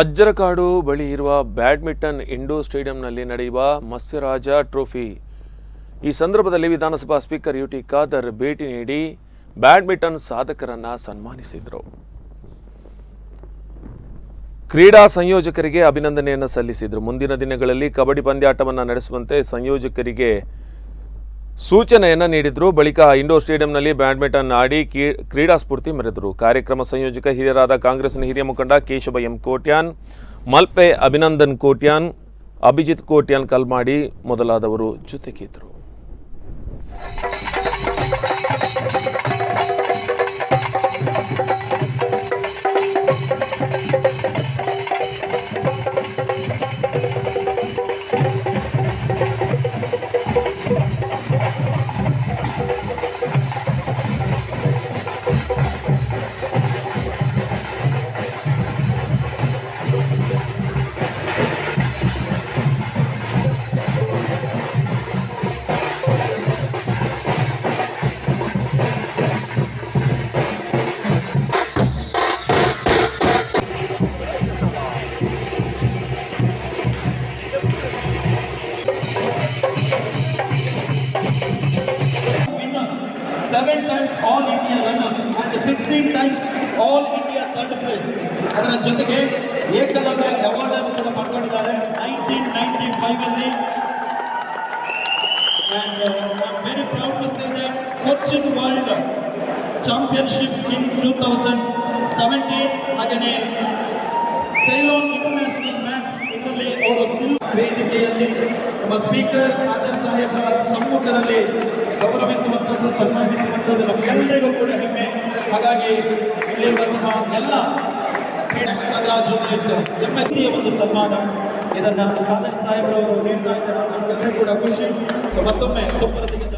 ಅಜ್ಜರಕಾಡು ಬಳಿ ಇರುವ badminton indoor ಸ್ಟೇಡಿಯಂನಲ್ಲಿ ನಡೆಯುವ ಮತ್ಸ್ಯರಾಜ ಟ್ರೋಫಿ. ಈ ಸಂದರ್ಭದಲ್ಲಿ ವಿಧಾನಸಭಾ ಸ್ಪೀಕರ್ ಯು ಟಿ ಖಾದರ್ ಭೇಟಿ ನೀಡಿ ಬ್ಯಾಡ್ಮಿಂಟನ್ ಸಾಧಕರನ್ನು ಸನ್ಮಾನಿಸಿದರು. ಕ್ರೀಡಾ ಸಂಯೋಜಕರಿಗೆ ಅಭಿನಂದನೆಯನ್ನು ಸಲ್ಲಿಸಿದರು. ಮುಂದಿನ ದಿನಗಳಲ್ಲಿ ಕಬಡ್ಡಿ ಪಂದ್ಯಾಟವನ್ನು ನಡೆಸುವಂತೆ ಸಂಯೋಜಕರಿಗೆ ಸೂಚನೆಯನ್ನು ನೀಡಿದ್ರು. ಬಳಿಕ ಇಂಡೋರ್ ಸ್ಟೇಡಿಯಂನಲ್ಲಿ ಬ್ಯಾಡ್ಮಿಂಟನ್ ಆಡಿ ಕ್ರೀಡಾ ಸ್ಫೂರ್ತಿ ಮೆರೆದರು. ಕಾರ್ಯಕ್ರಮ ಸಂಯೋಜಕ ಹಿರಿಯರಾದ ಕಾಂಗ್ರೆಸ್ನ ಹಿರಿಯ ಮುಖಂಡ ಕೇಶವ ಎಂ ಕೋಟ್ಯಾನ್, ಮಲ್ಪೆ ಅಭಿನಂದನ್ ಕೋಟ್ಯಾನ್, ಅಭಿಜಿತ್ ಕೋಟ್ಯಾನ್ ಕಲ್ಮಾಡಿ ಮೊದಲಾದವರು ಜೊತೆಗಿದ್ದರು seven India all India runners, and 16 times all place ಅದರ ಜೊತೆಗೆ ಏಕಲವ್ಯ ಅವಾರ್ಡ್ ಅನ್ನು ಕೂಡ ಪಡ್ಕೊಂಡಿದ್ದಾರೆ. Nineteen ninety ಫೈವಲ್ಲಿ very proud very proud to say that Cochin World Championship in 2017 ಹಾಗೆಯೇ ಸೈಲೋನ್ ಇಂಟರ್ನ್ಯಾಷನಲ್ ಮ್ಯಾಚ್ ಇದರಲ್ಲಿ ಅವರು ಸಿಲ್ ವೇದಿಕೆಯಲ್ಲಿ ನಮ್ಮ ಸ್ಪೀಕರ್ ಆದರ್ ಸಾಹೇಬರ ಸಮ್ಮುಖದಲ್ಲಿ ಗೌರವಿಸುವಂಥದ್ದು ಸನ್ಮಾನಿಸುವಂಥದ್ದು ನಮ್ಮೆಲ್ಲರಿಗೂ ಕೂಡ ಹೆಮ್ಮೆ ಹಾಗಾಗಿ ಇಲ್ಲಿರುವಂತಹ ಎಲ್ಲ ರಾಜು ಎಂ ಎಸ್ ಒಂದು ಸನ್ಮಾನ. ಇದನ್ನು ಆದರ್ ಸಾಹೇಬ್ರವರು ನೀಡ್ತಾ ಇದ್ದಾರೆ ಕೂಡ ಖುಷಿ. ಸೊ ಮತ್ತೊಮ್ಮೆ ಒಬ್ಬರದಿಗೆ